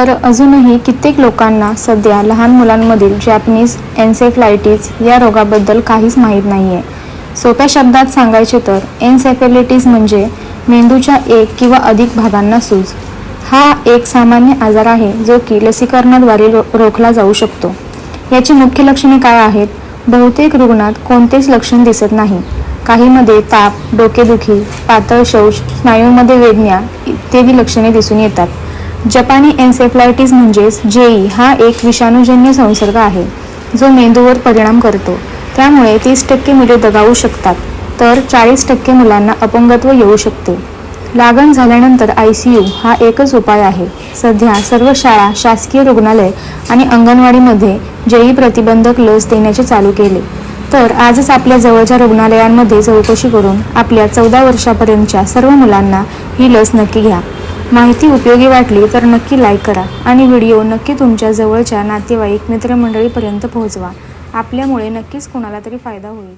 तर अजूनही कित्येक लोकांना सध्या लहान मुलांमधील जॅपनीज एन्सेफ्लायटिस या रोगाबद्दल काहीच माहीत नाही आहे सोप्या शब्दात सांगायचे तर एन्सेफेलिटीस म्हणजे मेंदूच्या एक किंवा अधिक भागांना सूज. हा एक सामान्य आजार आहे जो की लसीकरणाद्वारे रो रोखला जाऊ शकतो. याची मुख्य लक्षणे काय आहेत? बहुतेक रुग्णात कोणतेच लक्षण दिसत नाही. काहीमध्ये ताप डोकेदुखी पातळ शौच स्नायूंमध्ये वेदन्या इत्यादी लक्षणे दिसून येतात. जपानी एन्सेफ्लायटीस म्हणजेच जेई हा एक विषाणूजन्य संसर्ग आहे जो मेंदूवर परिणाम करतो. त्यामुळे तीस टक्के मुले दगावू शकतात तर चाळीस टक्के मुलांना अपंगत्व येऊ शकते. लागण झाल्यानंतर आय सी यू हा एकच उपाय आहे. सध्या सर्व शाळा शासकीय रुग्णालय आणि अंगणवाडीमध्ये जेई प्रतिबंधक लस देण्याचे चालू केले. तर आजच आपल्या जवळच्या रुग्णालयांमध्ये चौकशी करून आपल्या चौदा वर्षापर्यंतच्या सर्व मुलांना ही लस नक्की घ्या. माहिती उपयोगी वाटली तर नक्की लाईक करा आणि व्हिडिओ नक्की तुमच्या जवळच्या नातेवाईक मित्रमंडळीपर्यंत पोहोचवा. आपल्यामुळे नक्कीच कोणाला तरी फायदा होईल.